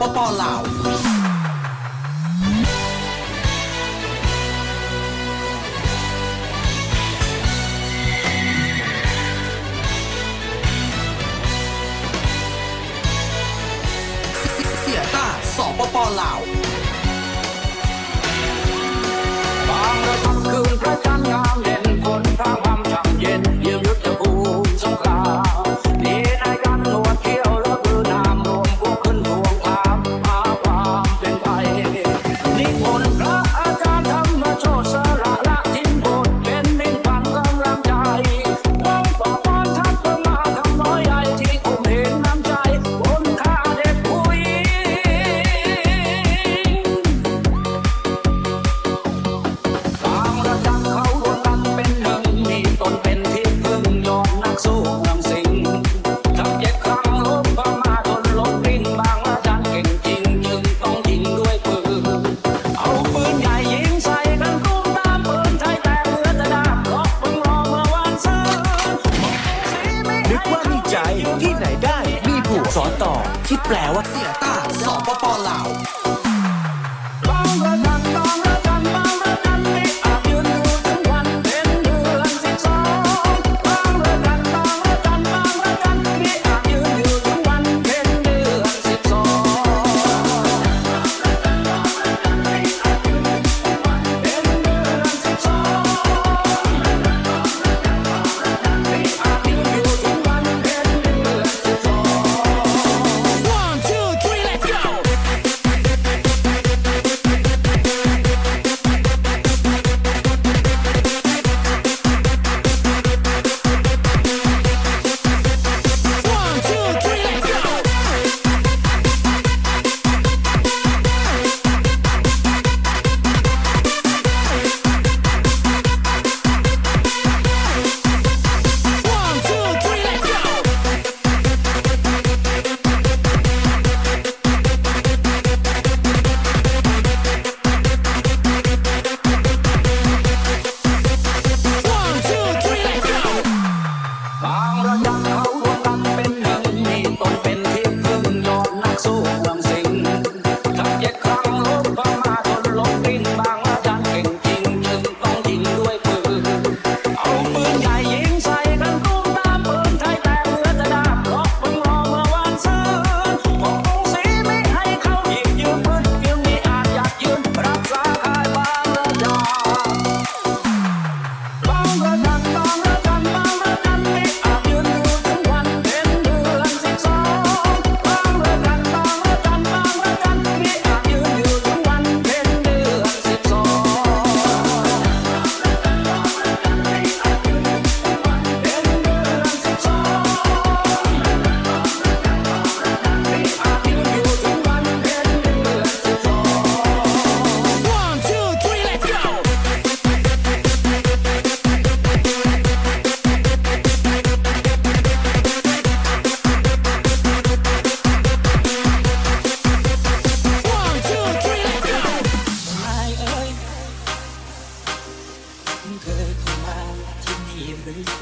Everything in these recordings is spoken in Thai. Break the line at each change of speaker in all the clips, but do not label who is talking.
ปปลาวเสียต้าสปปลาว
ใจที่ไหน
ได้ มีผัวสอนต่อคิดแปลว่า
เสียต้าส
อบปปลาว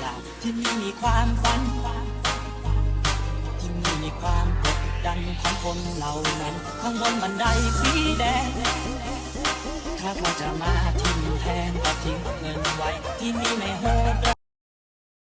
ล่า
ที่นี่มีความฝันที่นี่มีความกดดันของคนเหล่านั้น ข้างบนบันไดสีแดง ถ้าเขาจะมาทิ้งแทนก็ทิ้งเงินไว้ ที่นี่ไม่โหด